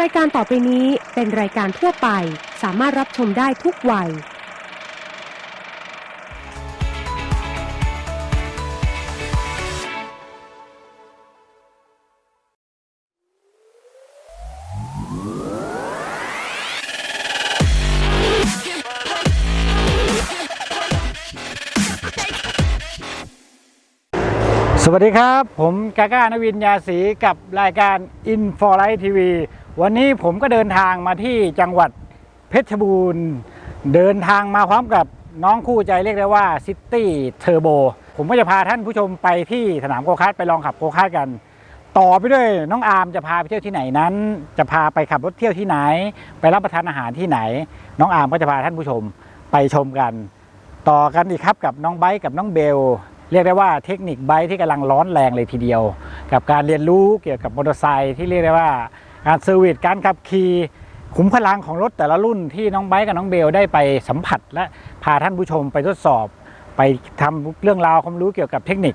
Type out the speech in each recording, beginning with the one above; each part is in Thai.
รายการต่อไปนี้เป็นรายการทั่วไป สามารถรับชมได้ทุกวัย สวัสดีครับ ผมกาก้านวินยาศรีกับรายการ i n f o l i g h t TV วันนี้ผมก็เดินทางมาที่จังหวัดเพชรบูรณ์ เดินทางมาพร้อมกับน้องคู่ใจเรียกได้ว่าซิตี้เทอร์โบผมก็จะพาท่านผู้ชมไปที่สนามโกคาร์ทไปลองขับโกคาร์ทกัน ต่อไปด้วยน้องอาร์มจะพาไปเที่ยวที่ไหนนั้น จะพาไปขับรถเที่ยวที่ไหน ไปรับประทานอาหารที่ไหน น้องอาร์มก็จะพาท่านผู้ชมไปชมกัน ต่อกันอีกครับกับน้องไบค์กับน้องเบลเรียกได้ว่าเทคนิคไบค์ที่กำลังร้อนแรงเลยทีเดียว กับการเรียนรู้เกี่ยวกับมอเตอร์ไซค์ที่เรียกได้ว่า การเซอร์วิสการขับขี่ขุมพลังของรถแต่ละรุ่นที่น้องไบค์กับน้องเบลได้ไปสัมผัส และพาท่านผู้ชมไปทดสอบ ไปทำเรื่องราวความรู้เกี่ยวกับเทคนิค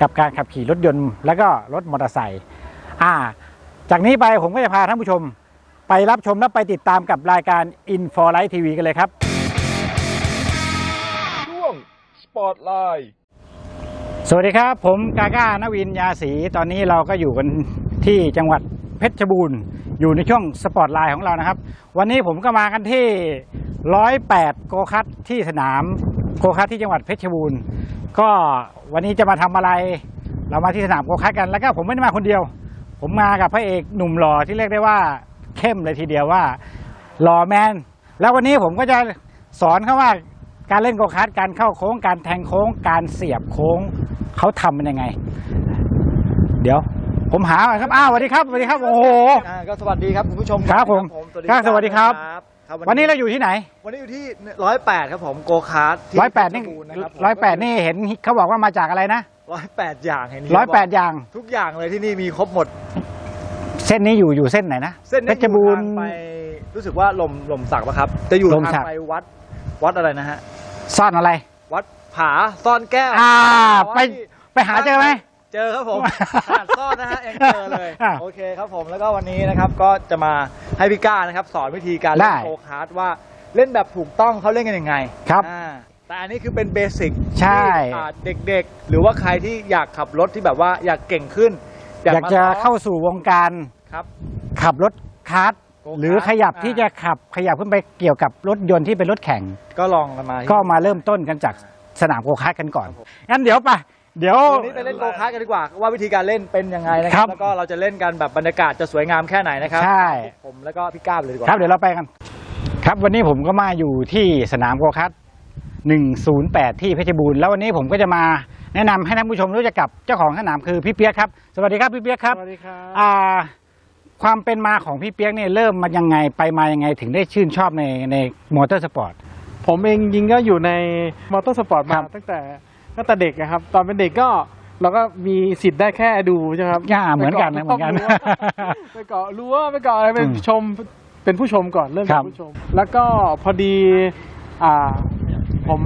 กับการขับขี่รถยนต์ และก็รถมอเตอร์ไซค์อ่า จากนี้ไปผมก็จะพาท่านผู้ชม ไปรับชมและไปติดตามกับรายการ i n f o l i g h t TV กันเลยครับช่วงสปอตไลท์สวัสดีครับ ผมกาก้านวินยาศรีตอนนี้เราก็อยู่กันที่จังหวัด เพชรบูรณ์อยู่ในช่วงสปอตไลน์ของเรานะครับ วันนี้ผมก็มากันที่ 108 โกคัตที่สนามโกคัตที่จังหวัดเพชรบูรณ์ ก็วันนี้จะมาทำอะไร เรามาที่สนามโกคัตกัน แล้วก็ผมไม่ได้มาคนเดียว ผมมากับพระเอกหนุ่มหล่อที่เรียกได้ว่าเข้มเลยทีเดียวว่าหล่อแมน แล้ววันนี้ผมก็จะสอนเขาว่าการเล่นโกคาร์ทการเข้าโค้ง การแทงโค้ง การเสียบโค้งเขาทำมันยังไง เดี๋ยว ผมหาก่อนครับ อ้าวสวัสดีครับสวัสดีครับ โอ้โห อ่าก็สวัสดีครับคุณผู้ชมครับผมครับสวัสดีครับ ครับวันนี้เราอยู่ที่ไหนวันนี้อยู่ที่ร้อยแปดครับผมโกคาร์ทร้อยแปดนี่ร้อยแปดนี่เห็นเขาบอกว่ามาจากอะไรนะร้อยแปดอย่างเห็นร้อยแปดอย่าง ทุกอย่างเลยที่นี่มีครบหมด เส้นนี้อยู่อยู่เส้นไหนนะเส้นเพนี้ชรบูรณ์ อยู่ทางไปรู้สึกว่าลมลมสักปะครับ จะอยู่ลมทางสักไปวัดวัดอะไรนะฮะ ซ่อนอะไร วัดผาซ่อนแก้วอ่า ไปวัดที่ไปหาเจอไหม เจอครับผมขนาดซ่อนนะฮะยังเจอเลยอ่าโอเคครับผมแล้วก็วันนี้นะครับก็จะมาให้พี่ก้านะครับ สอนวิธีการเล่ได้นโกคาร์ทว่าเล่นแบบถูกต้องเขาเล่นกันยังไงครับ อ่าแต่อันนี้คือเป็นเบสิกใช่ ที่อ่าเด็กๆ หรือว่าใครที่อยากขับรถที่แบบว่าอยากเก่งขึ้นอยากมจะซ้อมเข้าสู่วงการครับ ขับรถคาร์ทโกคาร์ทหรือขยับอ่า ที่จะขับขยับขึ้นไปเกี่ยวกับรถยนต์ที่เป็นรถแข่ง ก็ลองกันมา ก็มาเริ่มต้นกันจากสนามโกคาร์ทกันก่อน ครับผม งั้นเดี๋ยวไป เดี๋ยว วันนี้ไปเล่นโกคาร์ทกันดีกว่าว่าวิธีการเล่นเป็นยังไงนะคครัรับ บ แล้วก็เราจะเล่นกันแบบบรรยากาศจะสวยงามแค่ไหนนะครับใช่ ผมแล้วก็พี่ก้าไปเลยดีกว่าครับเดี๋ยวเราไปกัน ครับวันนี้ผมก็มาอยู่ที่สนามโกคาร์ท108 ที่เพชรบูรณ์แล้ววันนี้ผมก็จะมาแนะนำให้ท่านผู้ชมรู้จักกับเจ้าของสนามคือพี่เปียกครับสวัสดีครับพี่เปียกครับสวัสดีครับ อ่าความเป็นมาของพี่เปียกเนี่ยเริ่มมายังไงไปมายังไงถึงได้ชื่นชอบในในมอเตอร์สปอร์ต ผมเองจริงก็อยู่ในมอเตอร์สปอร์ตครัมาบตั้งแต่ ตั้งแต่เด็กนะครับ ตอนเป็นเด็กก็เราก็มีสิทธิ์ได้แค่ดูใช่ไหมครับอ่าเหมือนกันนะเหมือนกัน ไปเกาะรั้วไปเกาะอะไรเป็นอืมชมเป็นผู้ชมก่อนเริ่มครัเป็บนผู้ชม แล้วก็พอดีอ่าผม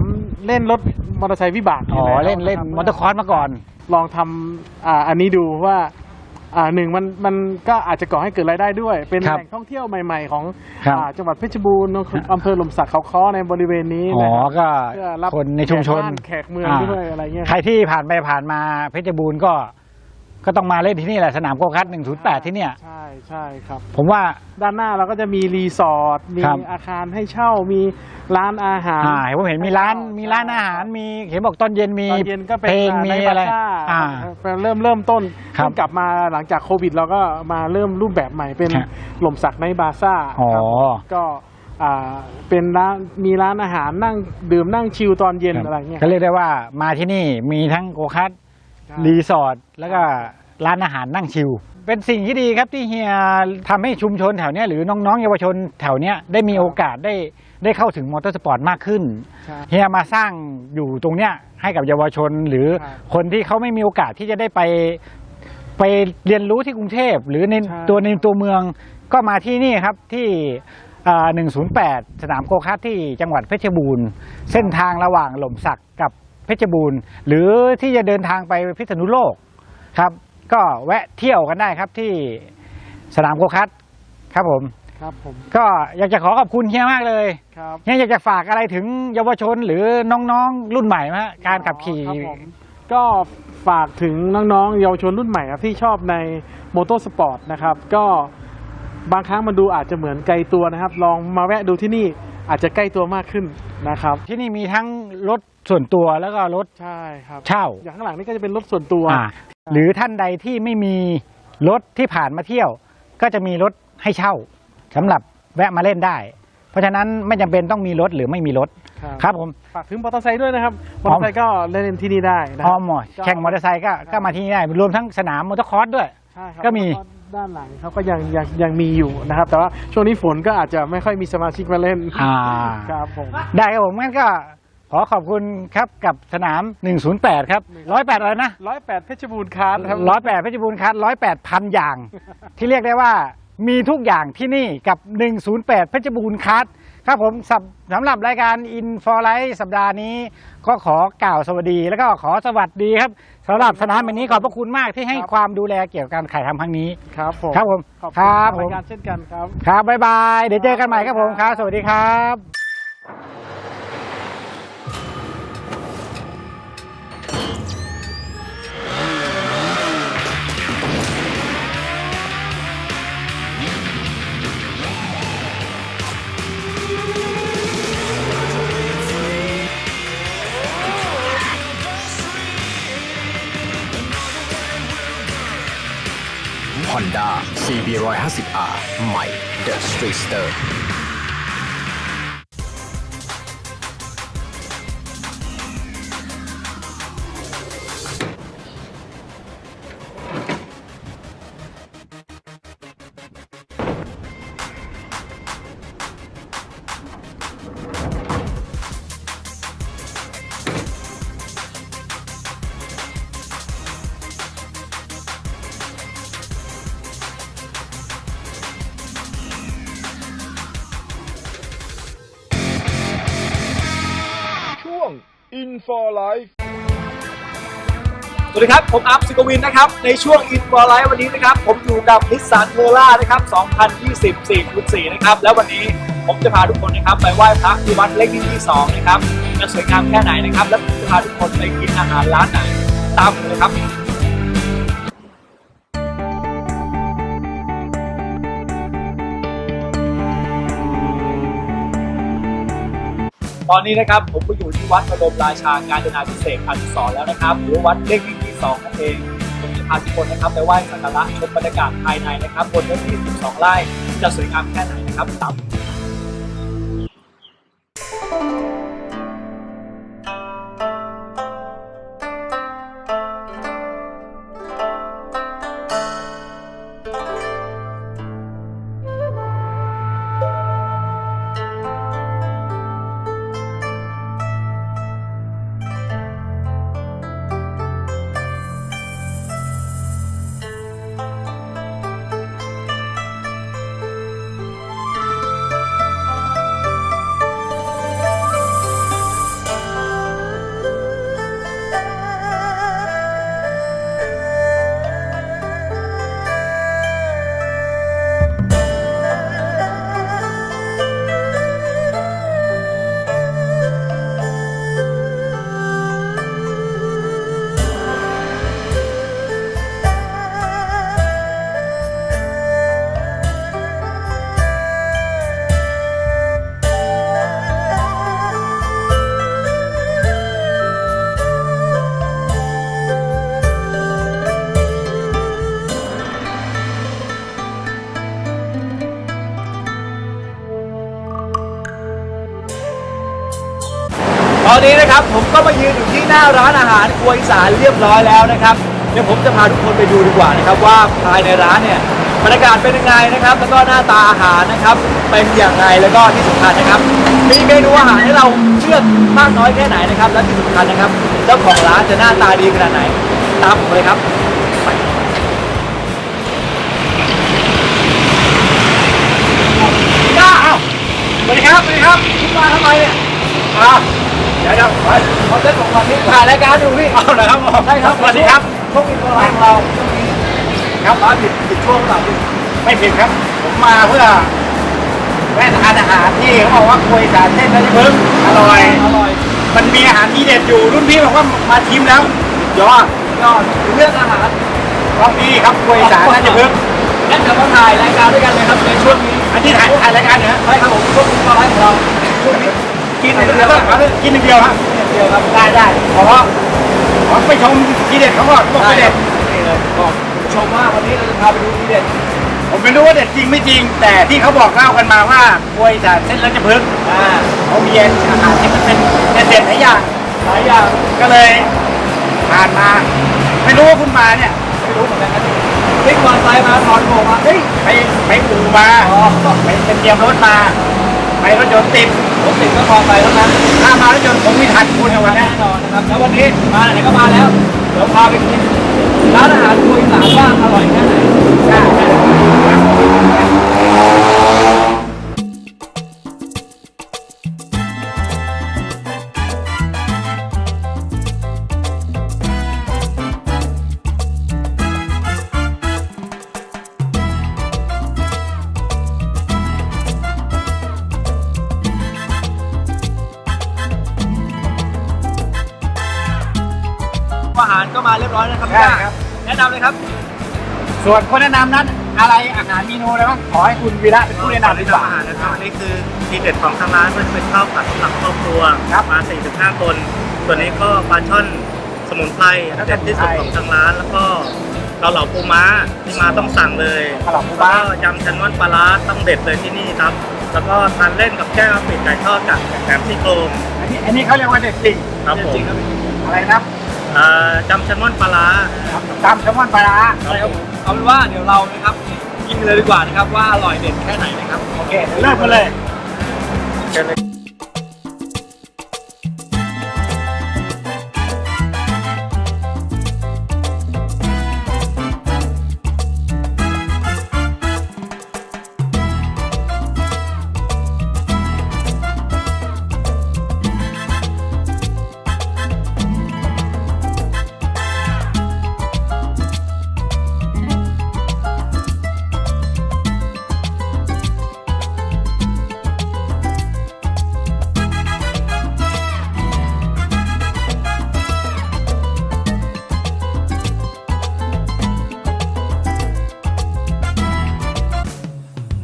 เล่นรถมอเตอร์ไซค์วิบากอ๋อยู่แวเล่นเล่นะครับมอเตอร์คอร์สมาก่อน ลองทำอ่าอันนี้ดูว่า อ่าหนึ่งมันมันก็อาจจะก่อให้เกิดรายได้ด้วย เป็นครับแหล่งท่องเที่ยวใหม่ๆ ของครับอ่าจังหวัดเพชรบูรณ์อำเภอหล่มสักเขาค้อในบริเวณนี้อ๋อนะครับก็เพื่อรับคนในชุมชนแขกบ้าแขกเมืองด้วยอะไรเงี้ย ใครที่ผ่านไปผ่านมาเพชรบูรณ์ก็ ก็ต้องมาเล่นที่นี่แหละสนามโกคาร์ท108 ที่เนี่ย ใช่ใช่ครับ ผมว่า ด้านหน้าเราก็จะมีรีสอร์ทมีครับ อาคารให้เช่ามีร้านอาหาร อ่าเห็นผมเห็นมีร้านมีร้านอาหารมีเห็นบอกตอนเย็นมีตอนเย็นก็เป็นเพลงมีอะไรในบาซ่าอ่า เริ่มเริ่มต้นครับเพิ่งกลับมาหลังจากโควิด เราก็มาเริ่มรูปแบบใหม่เป็นครับหล่มสักในบาซ่าอ๋อครับก็อ่าเป็นร้านมีร้านอาหารนั่งดื่มนั่งชิลตอนเย็นอะไรเงี้ยก็เรียกได้ว่ามาที่นี่มีทั้งโกคาร์ทใช่รีสอร์ทแล้วก็ร้านอาหารนั่งชิล เป็นสิ่งที่ดีครับที่เฮียทำให้ชุมชนแถวเนี้ยหรือน้องๆ เยาวชนแถวเนี้ยได้มีโอกาสได้ได้เข้าถึงมอเตอร์สปอร์ตมากขึ้นใช่เฮียมาสร้างอยู่ตรงเนี้ยให้กับเยาวชนหรือครับคนที่เขาไม่มีโอกาสที่จะได้ไปไปเรียนรู้ที่กรุงเทพหรือในใช่ตัวในตัวเมืองก็มาที่นี่ครับที่อ่า108 สนามโกคาร์ทที่จังหวัดเพชรบูรณ์ เส้นทางระหว่างหล่มสักกับเพชรบูรณ์ หรือที่จะเดินทางไปพิษณุโลกครับ ก็แวะเที่ยวกันได้ครับที่สนามโกคาร์ทครับผม ครับผม ก็อยากจะขอขอบคุณเฮียมากเลยครับ เฮียอยากจะฝากอะไรถึงเยาวชนหรือน้องๆรุ่นใหม่ไหมฮะการขับขี่ครับผมก็ฝากถึงน้องๆเยาวชนรุ่นใหม่ครับที่ชอบในมอเตอร์สปอร์ตนะครับ ก็บางครั้งมันดูอาจจะเหมือนไกลตัวนะครับ ลองมาแวะดูที่นี่ อาจจะใกล้ตัวมากขึ้นนะครับ ที่นี่มีทั้งรถส่วนตัวแล้วก็รถใช่ครับเช่า อย่างข้างหลังนี่ก็จะเป็นรถส่วนตัว อ่าหรือท่านใดที่ไม่มีรถที่ผ่านมาเที่ยว ก็จะมีรถให้เช่าสำหรับแวะมาเล่นได้ เพราะฉะนั้นไม่จำเป็นต้องมีรถหรือไม่มีรถครับผม ฝากถึงมอเตอร์ไซค์ด้วยนะครับ มอเตอร์ไซค์ก็เล่นที่นี่ได้นะพคอรับหมอแข่งมอเตอร์ไซค์ก็ก็มาที่นี่ได้รวมทั้งสนามมอเตอร์คอร์สด้วย ใช่ครับก็มี แล้ว ด้านหลังเขาก็ยังยังยังมีอยู่นะครับ แต่ว่าช่วงนี้ฝนก็อาจจะไม่ค่อยมีสมาชิกมาเล่นอ่า ครับผม ได้ครับผมงั้นก็ขอขอบคุณครับกับสนาม 108 ครับ 108 อะไรนะ ร้อยแปดเพชรบูรณ์คาร์ดครับ 108เพชรบูรณ์คัส108พันอย่าง ที่เรียกได้ว่ามีทุกอย่างที่นี่กับ 108เพชรบูรณ์คัส ครับผมสำสำหรับรายการ In for Life สัปดาห์นี้ ก็ขอกล่าวสวัสดีแล้วก็ขอสวัสดีครับสำหรับสนามแห่งนี้ขอบพระคุณมากที่ให้ความดูแลเกี่ยวกับการถ่ายทำครั้งนี้ ครับผมครับผมขอบคคุณรับทางผรายมการเช่นกันครับครับบ๊ายบายเดี๋ยวเจอกันใหม่ครับผมครับ สวัสดีครับ 20R ใหม่ The Streetster for Life สวัสดีครับ ผมอัพสุกวินนะครับ ในช่วง In for Life วันนี้นะครับ ผมอยู่กับนิสสันเทอร่านะครับ 2024 4นะครับ แล้ววันนี้ผมจะพาทุกคนนะครับ ไปไหว้พระที่วัดเล็กที่ที่2นะครับจะสวยงามแค่ไหนนะครับ และผมจะพาทุกคนไปกินอาหารร้านไหน ตามผมเลยครับ ตอนนี้นะครับผมก็อยู่ที่วัดพระบรมราชาการจนาพิเศษกอนุสรณ์แล้วนะครับ หรือวัดเลขที่สองนั่นเองผมจะพาทุกคนนะครับไปไหว้สักการะชมบรรยากาศภายในนะครับบนเนื้อที่ 12 ไร่จะสวยงามแค่ไหนนะครับตาม อนนี้นะครับผมก็มายืนอยู่ที่หน้าร้านอาหารครัวอีสานเรียบร้อยแล้วนะครับเดี๋ยวผมจะพาทุกคนไปดูดีกว่านะครับว่าภายในร้านเนี่ยบรรยากาศเป็นยังไงนะครับ แล้วก็หน้าตาอาหารนะครับเป็นอย่างไรแล้วก็ที่สำคัญนะครับ มีเมนูอาหารให้เราเลือกมากน้อยแค่ไหนนะครับ และที่สำคัญนะครับเจ้าของร้านจะหน้าตาดีขนาดไหน ตามผมเลยครับไปก้าเอาสวัสดีครับสวัสดีครับคุณมาทำไมเนี่ยอ้า ดี๋ยวเดี๋ยวไปเขาเต้นของวันนี้ถ่ายรายการอยู่พี่เอาเหรอครับผมใช่ครับสวัสดีครับช่วงอินโฟไลฟ์ของเราช่วงนี้ครับมาผิดผิดช่วงหรือเปล่าพี่ไม่ผิดครับ ผมมาเพื่อแวะทานอาหารที่เขาบอกว่าควยสารเส้นราชพฤกษ์อร่อยอร่อย มันมีอาหารที่เด็ดอยู่รุ่นพี่บอกว่ามาชิมแล้วยอดยอดเรื่องอาหารรอบนี้ครับควยสารราชพฤกษ์งั้นเดี๋ยวมาถ่ายรายการด้วยกันเลยครับในช่วงนี้อันที่ถ่ายถ่ายรายการเนี่ยฮะใช่ครับผมช่วงนี้ก็ไลฟ์ของเราช่วงนี้ กินอย่งเดียวครับกินหนึ่งเดียวครับอย่างเดียวครับได้ได้ขอขอไปชมทีเด็ดเขาก่อนบอกได้ไปเด็ดนี่เลยบอกชมว่าวันนี้เราจะพาไปดูทีเด็ดผมไม่รู้ว่าเด็ดจริงไม่จริง แต่ที่เขาบอกเล่ากันมาว่าควยสารเส้นราชพฤกษ์อ่าเขามีอาหารที่มันเป็นเด็ดหลายอย่างหลายอย่างก็เลยผ่านมา ไม่รู้ว่าคุณมาเนี่ยไม่รู้เหมือนกันครับพลิกมอเตอร์ไซค์มาถอนโบกมาเฮ้ยไปไปอู่มาอ๋อไปเตรียมรถมาไปรถยนต์ติด ถติดก็พอไปแล้วนะถ้ามาแล้วจนผมมีทันคุณในวันนี้แน่นอนนะครับแล้ววันนี้มาไหนก็มาแล้วเดี๋ยวพาไปกินร้านอาหารคุยสามว่าอร่อยแค่ไหน มาเรียบร้อยนะครับได้ครับ แนะนำเลยครับส่วนคนแนะนำนั้นอะไรอาหารเมนูอะไรบ้างขอให้คุณวีระเป็นผู้แนะนำดีกว่า อาหารนะครับอันนี้คือทีเด็ดของทางร้านก็จะเป็นข้าวผัดสำหรับครอบครัวครับมา4ี่ถึงห้าคนส่วนนี้ก็ปลาช่อนสมุนไพรแล้วก็เด็ดที่สุดสมุนไพรของทางร้านแล้วก็เกาเหลาปูม้าที่มาต้องสั่งเลยขนมแล้วบ้าก็ยำแซลมอนปลาร้าต้องเด็ดเลยที่นี่ครับ แล้วก็ทานเล่นกับแก้วปิดไก่ทอดกับแหนมซี่โครง อันนี้อันนี้เขาเรียกว่าเด็ดจริงครับผมจริงครับอะไรนะครับ อ่ายำแซลมอนปลาร้าตำแซลมอนปลาร้าใช่ครับผมเอาเป็นว่าเดี๋ยวเรานะครับกินเลยดีกว่านะครับว่าอร่อยเด็ดแค่ไหนนะครับ โอเค เริ่มกันเลย เชิญเลย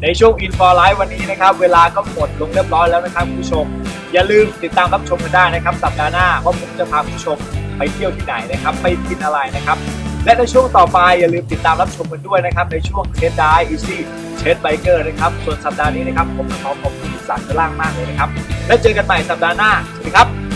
ในช่วง In for Life วันนี้นะครับ เวลาก็หมดลงเรียบร้อยแล้วนะครับคุณผู้ชม อย่าลืมติดตามรับชมกันได้นะครับ สัปดาห์หน้าว่าผมจะพาคุณผู้ชมไปเที่ยวที่ไหนนะครับ ไปกินอะไรนะครับ และในช่วงต่อไปอย่าลืมติดตามรับชมกันด้วยนะครับ ในช่วงเทสได้อีซี่เชสไบเกอร์นะครับ ส่วนสัปดาห์นี้นะครับผมขอขอบคุณสารกล่างมากเลยนะครับ แล้วเจอกันใหม่สัปดาห์หน้าสวัสดีครับ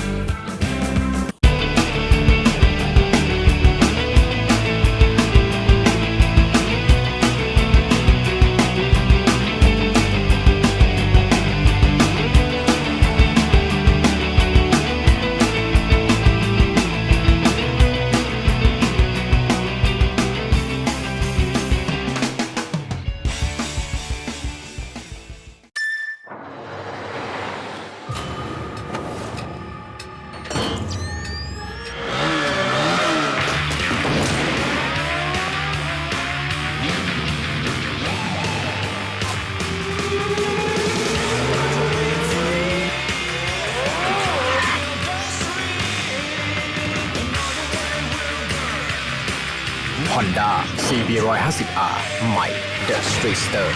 150R ใหม่ The Streetster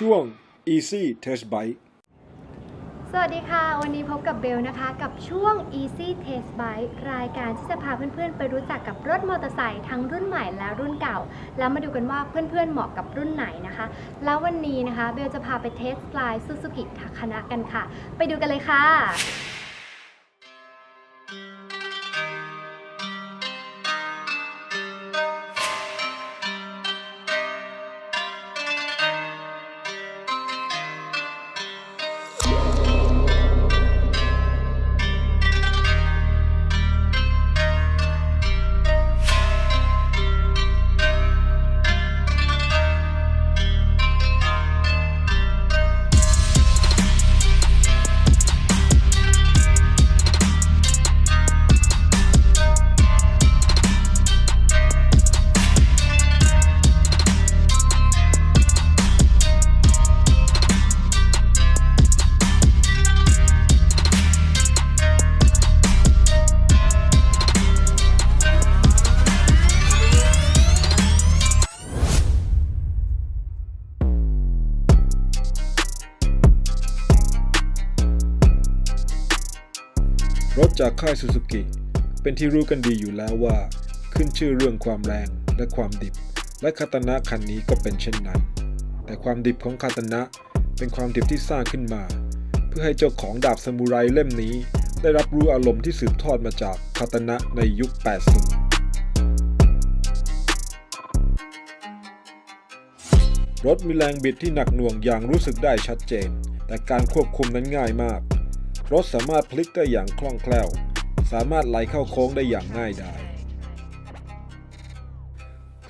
ช่วง Easy Test Bike สวัสดีค่ะ วันนี้พบกับเบลนะคะ กับช่วง Easy Taste Bike รายการที่จะพาเพื่อนๆ ไปรู้จักกับรถมอเตอร์ไซค์ทั้งรุ่นใหม่และรุ่นเก่า แล้วมาดูกันว่าเพื่อนๆ เหมาะกับรุ่นไหนนะคะ แล้ววันนี้นะคะ เบลจะพาไปเทสไลน์ซูซูกิทาคานะกันค่ะ ไปดูกันเลยค่ะ จากค่ายซูซูกิเป็นที่รู้กันดีอยู่แล้วว่า ขึ้นชื่อเรื่องความแรงและความดิบ และคาตานะคันนี้ก็เป็นเช่นนั้น แต่ความดิบของคาตานะเป็นความดิบที่สร้างขึ้นมา เพื่อให้เจ้าของดาบซามูไรเล่มนี้ ได้รับรู้อารมณ์ที่สืบทอดมาจากคาตานะในยุค 80รถมีแรงบิดที่หนักหน่วงอย่างรู้สึกได้ชัดเจน แต่การควบคุมนั้นง่ายมาก รถสามารถพลิกได้อย่างคล่องแคล่ว สามารถไหลเข้าโค้งได้อย่างง่ายดาย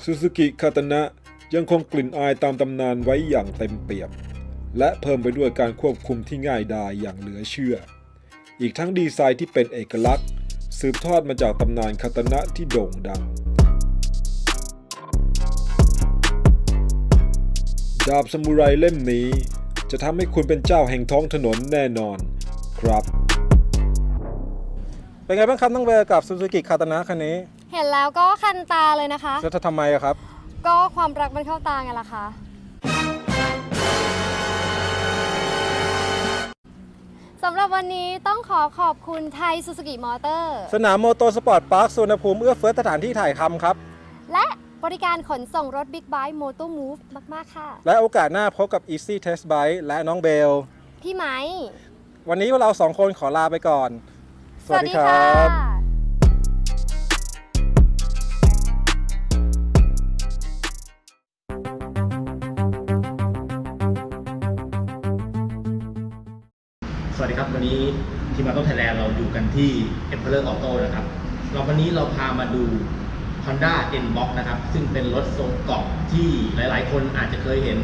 ซูซูกิคาตนะยังคงกลิ่นอายตามตำนานไว้อย่างเต็มเปี่ยม และเพิ่มไปด้วยการควบคุมที่ง่ายดายอย่างเหลือเชื่อ อีกทั้งดีไซน์ที่เป็นเอกลักษณ์ สืบทอดมาจากตำนานคาตนะที่โด่งดัง ดาบซามูไรเล่มนี้ จะทำให้คุณเป็นเจ้าแห่งท้องถนนแน่นอน ครับ เป็นไงบ้างครับน้องเวลกับซูซูกิคาตานะคันนี้เห็นแล้วก็คันตาเลยนะคะ แล้วจะทำไมอะครับ ก็ความรักมันเข้าตาไงล่ะคะสำหรับวันนี้ต้องขอขอบคุณไทยซูซูกิมอเตอร์ สนามโมโตสปอร์ตพาร์คสุวรรณภูมิเอื้อเฟื้อสถานที่ถ่ายทำครับ และบริการขนส่งรถบิ๊กไบค์ Moto Move มาก ๆ ค่ะ และโอกาสหน้าพบกับ Easy Test Bike และน้องเบล พี่ไหม วันนี้พวกเราสองคนขอลาไปก่อน สวัสดีค่ะสวัสดีครับวันนี้ทีมมาโต้ไทยแลนด์เราอยู่กันที่ Emperor Auto นะครับเราวันนี้เราพามาดู Honda N-Box นะครับ ซึ่งเป็นรถทรงเกาะที่หลาย ๆ คนอาจจะเคยเห็น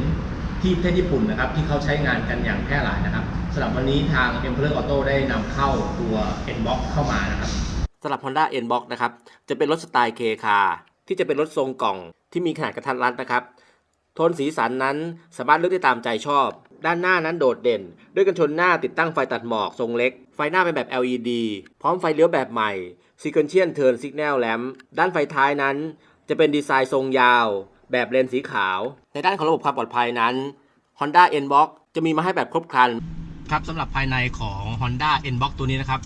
ที่ประเทศญี่ปุ่นนะครับ ที่เขาใช้งานกันอย่างแพร่หลายนะครับ สำหรับวันนี้ทาง Emperor Auto ได้นำเข้าตัว N-Box เข้ามานะครับสำหรับ Honda N-Box นะครับ จะเป็นรถสไตล์เคคาที่จะเป็นรถทรงกล่องที่มีขนาดกระทัดรัดนะครับ โทนสีสันนั้นสามารถเลือกได้ตามใจชอบ ด้านหน้านั้นโดดเด่น ด้วยกันชนหน้าติดตั้งไฟตัดหมอกทรงเล็ก ไฟหน้าเป็นแบบ LED พร้อมไฟเลี้ยวแบบใหม่ Sequential Turn Signal Lamp ด้านไฟท้ายนั้น จะเป็นดีไซน์ทรงยาว แบบเลนสีขาว ในด้านของระบบความปลอดภัยนั้น Honda N-Box จะมีมาให้แบบครบครัน ครับสำหรับภายในของ Honda N-Box ตัวนี้นะครับ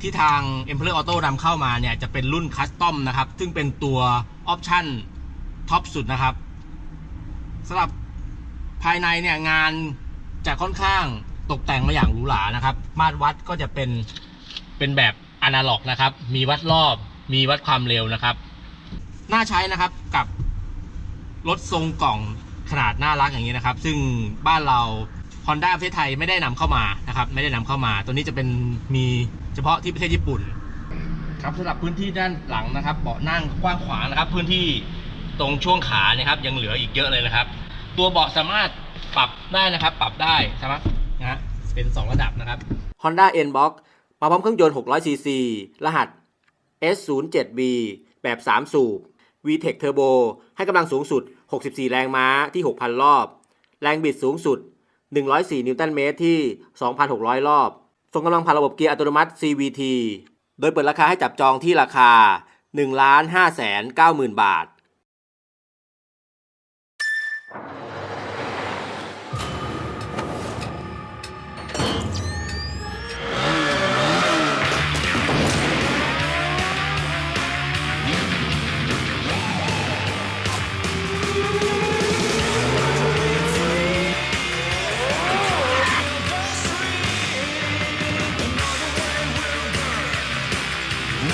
ที่ทาง Emperor Auto นำเข้ามาเนี่ย จะเป็นรุ่นคัสตอมนะครับ ซึ่งเป็นตัวออปชั่นท็อปสุดนะครับสำหรับภายในเนี่ยงานจะค่อนข้างตกแต่งมาอย่างหรูหรานะครับ มาตรวัดก็จะเป็นเป็นแบบอนาล็อกนะครับ มีวัดรอบ มีวัดความเร็วนะครับ น่าใช้นะครับกับรถทรงกล่องขนาดน่ารักอย่างนี้นะครับ ซึ่งบ้านเรา Honda ประเทศไทยไม่ได้นำเข้ามานะครับไม่ได้นำเข้ามา ตัวนี้จะเป็นมีเฉพาะที่ประเทศญี่ปุ่น ครับสำหรับพื้นที่ด้านหลังนะครับเบาะนั่งกว้างขวางนะครับ พื้นที่ตรงช่วงขานะครับ ยังเหลืออีกเยอะเลยนะครับ ตัวเบาะสามารถปรับได้นะครับ ปรับได้ใช่ไหมนะฮะเป็น 2 ระดับนะครับ Honda N-Box มาพร้อมเครื่องยนต์ 600cc รหัส S07B แบบ 3 สูบ VTEC Turbo ให้กำลังสูงสุด 64 แรงม้าที่ 6,000 รอบ แรงบิดสูงสุด 104 นิวตันเมตรที่ 2,600 รอบ ทรงกำลังผ่านระบบเกียร์อัตโนมัติ CVT โดยเปิดราคาให้จับจองที่ราคา 1 5 9 0 0 0 0 บาท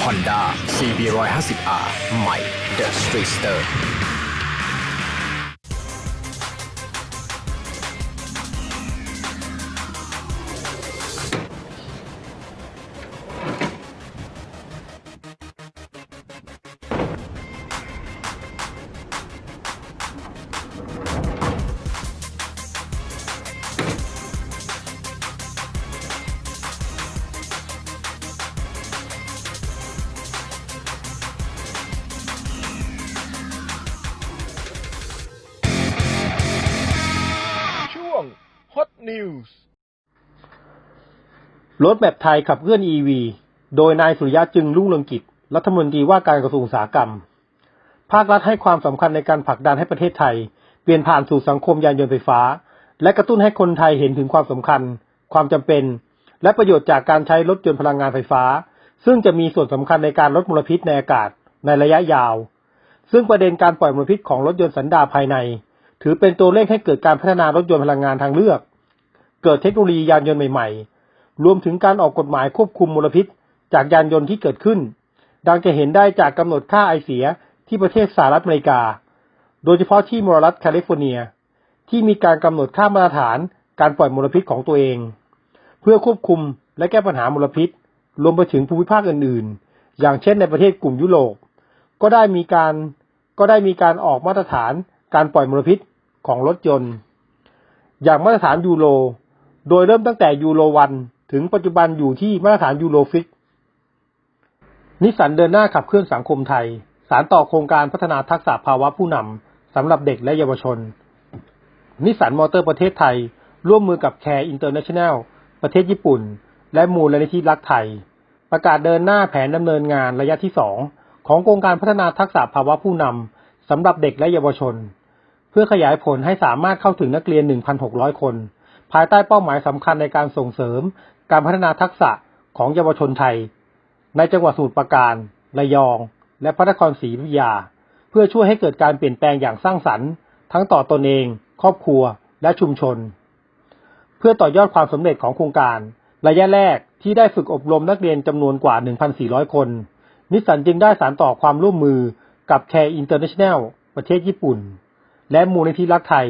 Honda CB 150R ใหม่ The Streetster รถแบบไทยขับเคลื่อน EV โดยนายสุริยะจึงรุ่งเรืองกิจ รัฐมนตรีว่าการกระทรวงอุตสาหกรรม ภาครัฐให้ความสำคัญในการผลักดันให้ประเทศไทย เปลี่ยนผ่านสู่สังคมยานยนต์ไฟฟ้า และกระตุ้นให้คนไทยเห็นถึงความสำคัญ ความจำเป็น และประโยชน์จากการใช้รถยนต์พลังงานไฟฟ้า ซึ่งจะมีส่วนสำคัญในการลดมลพิษในอากาศในระยะยาว ซึ่งประเด็นการปล่อยมลพิษของรถยนต์สันดาปภายใน ถือเป็นตัวเร่งให้เกิดการพัฒนารถยนต์พลังงานทางเลือก เกิดเทคโนโลยียานยนต์ใหม่ๆ รวมถึงการออกกฎหมายควบคุมมลพิษ จากยานยนต์ที่เกิดขึ้น ดังจะเห็นได้จากกำหนดค่าไอเสียที่ประเทศสหรัฐอเมริกา โดยเฉพาะที่มรัฐแคลิฟอร์เนีย ที่มีการกำหนดค่ามาตรฐานการปล่อยมลพิษของตัวเอง เพื่อควบคุมและแก้ปัญหามลพิษ รวมไปถึงภูมิภาคอื่นๆ อย่างเช่นในประเทศกลุ่มยุโรปก็ได้มีการก็ได้มีการออกมาตรฐานการปล่อยมลพิษของรถยนต์ อย่างมาตรฐานยูโร โดยเริ่มตั้งแต่ยูโรวัน ถึงปัจจุบันอยู่ที่มาตรฐานยูโรฟิกนิสสันเดินหน้าขับเคลื่อนสังคมไทย สารต่อโครงการพัฒนาทักษะภาวะผู้นำสำหรับเด็กและเยาวชน นิสสันมอเตอร์ประเทศไทย ร่วมมือกับแคร์อินเตอร์เนชั่นแนลประเทศญี่ปุ่น และมูลนิธิรักไทย ประกาศเดินหน้าแผนดำเนินงานระยะที่สองของโครงการพัฒนาทักษะภาวะผู้นำสำหรับเด็กและเยาวชน เพื่อขยายผลให้สามารถเข้าถึงนักเรียน 1,600 คน ภายใต้เป้าหมายสำคัญในการส่งเสริม การพัฒนาทักษะของเยาวชนไทย ในจังหวัดสมุทรปราการระยอง และพระนครศรีอยุธยา เพื่อช่วยให้เกิดการเปลี่ยนแปลงอย่างสร้างสรรค์ ทั้งต่อตนเอง ครอบครัวและชุมชน เพื่อต่อยอดความสำเร็จของโครงการ ระยะแรกที่ได้ฝึกอบรมนักเรียนจำนวนกว่า 1,400 คน นิสสันจึงได้สารต่อความร่วมมือกับแคร์อินเตอร์เนชั่นแนลประเทศญี่ปุ่น และมูลนิธิรักไทย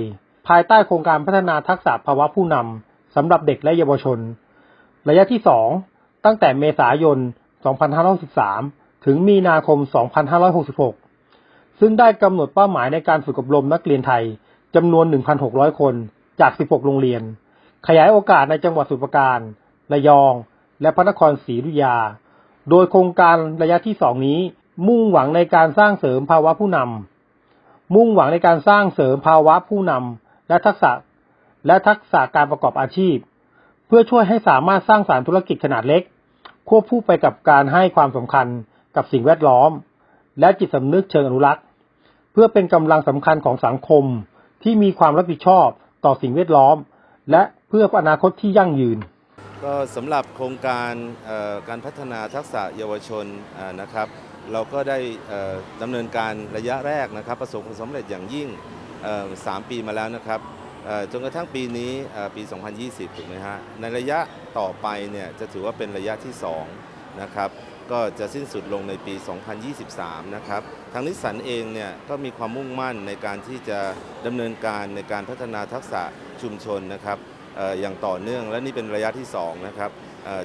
ภายใต้โครงการพัฒนาทักษะภาวะผู้นำสำหรับเด็กและเยาวชน ระยะที่ 2 ตั้งแต่เมษายน 2563 ถึงมีนาคม 2566 ซึ่งได้กำหนดเป้าหมายในการฝึกอบรมนักเรียนไทยจำนวน 1,600 คนจาก 16 โรงเรียน ขยายโอกาสในจังหวัดสุพรราการระยอง และพระนครศรีอยุธยา โดยโครงการระยะที่ 2 นี้ มุ่งหวังในการสร้างเสริมภาวะผู้นำ มุ่งหวังในการสร้างเสริมภาวะผู้นำและทักษะ และทักษะการประกอบอาชีพ เพื่อช่วยให้สามารถสร้างสารรค์ธุรกิจขนาดเล็ก ควบคู่ไปกับการให้ความสำคัญกับสิ่งแวดล้อม และจิตสำนึกเชิงอนุรักษ์ เพื่อเป็นกำลังสำคัญของสังคมที่มีความรับผิดชอบต่อสิ่งแวดล้อม และเพื่ออนาคตที่ยั่งยืน ก็สำหรับโครงการการพัฒนาทักษะเยาวชนนะครับ เราก็ได้ดำเนินการระยะแรกนะครับ ประสบความสำเร็จอย่างยิ่งเอ่อสามปีมาแล้วนะครับ จนกระทั่งปีนี้ปี 2020 ถูกไหมฮะ ในระยะต่อไปเนี่ยจะถือว่าเป็นระยะที่ 2 นะครับ ก็จะสิ้นสุดลงในปี 2023 นะครับ ทางนิสสันเองเนี่ยก็มีความมุ่งมั่นในการที่จะดำเนินการในการพัฒนาทักษะชุมชนนะครับอย่างต่อเนื่องและนี่เป็นระยะที่ 2 นะครับ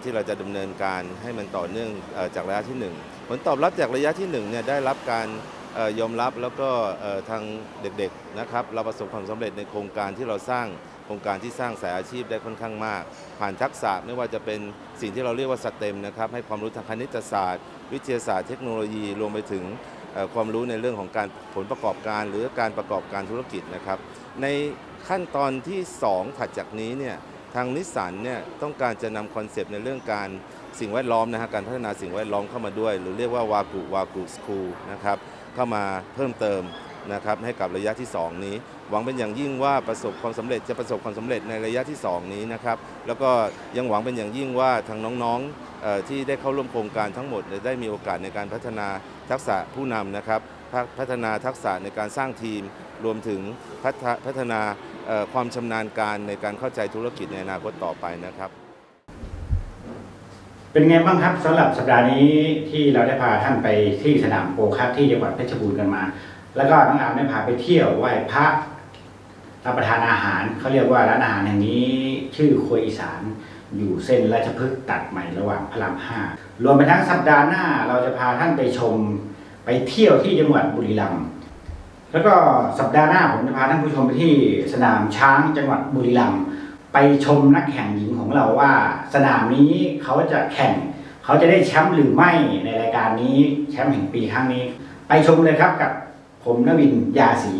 ที่เราจะดำเนินการให้มันต่อเนื่องจากระยะที่ 1 ผลตอบรับจากระยะที่1เนี่ยได้รับการ ยอมรับแล้วก็ทางเด็กๆนะครับเราประสบความสำเร็จในโครงการที่เราสร้างโครงการที่สร้างสายอาชีพได้ค่อนข้างมาก ผ่านทักษะไม่ว่าจะเป็นสิ่งที่เราเรียกว่าสเต็มนะครับให้ความรู้ทางคณิตศาสตร์ วิทยาศาสตร์เทคโนโลยีรวมไปถึงความรู้ในเรื่องของการผลประกอบการ หรือการประกอบการธุรกิจนะครับ ในขั้นตอนที่ 2 ถัดจากนี้เนี่ยทางนิสสันเนี่ยต้องการจะนำคอนเซปต์ในเรื่องการสิ่งแวดล้อมนะฮะการพัฒนาสิ่งแวดล้อมเข้ามาด้วย หรือเรียกว่าวากุวากุสคูลนะครับ เข้ามาเพิ่มเติมนะครับให้กับระยะที่ 2 นี้ หวังเป็นอย่างยิ่งว่าประสบความสำเร็จจะประสบความสำเร็จในระยะที่ 2 นี้นะครับแล้วก็ยังหวังเป็นอย่างยิ่งว่าทางน้องๆที่ได้เข้าร่วมโครงการทั้งหมดจะได้มีโอกาสในการพัฒนาทักษะผู้นำนะครับพัฒนาทักษะในการสร้างทีม รวมถึงพัฒพฒนาความชำนาญการในการเข้าใจธุรกิจในอนาคตต่อไปนะครับ เป็นไงบ้างครับสำหรับสัปดาห์นี้ที่เราได้พาท่านไปที่สนามโปคัสที่จังหวัดเพชรบูรณ์กันมา แล้วก็น้องอามได้พาไปเที่ยวไหว้พระรับประทานอาหารเขาเรียกว่าร้านอาหารแห่งนี้ ชื่อครัวอีสานอยู่เส้นราชพฤกษ์ตัดใหม่ระหว่างพระรามห้ารวมไปทั้งสัปดาห์หน้าเราจะพาท่านไปชมไปเที่ยวที่จังหวัดบุรีรัมย์แล้วก็สัปดาห์หน้าผมจะพาท่านผู้ชมไปที่สนามช้างจังหวัดบุรีรัมย์ ไปชมนักแข่งหญิงของเราว่า สนามนี้เขาจะแข่ง เขาจะได้แชมป์หรือไม่ในรายการนี้แชมป์แห่งปีครั้งนี้ ไปชมเลยครับกับผมนวินยาศรี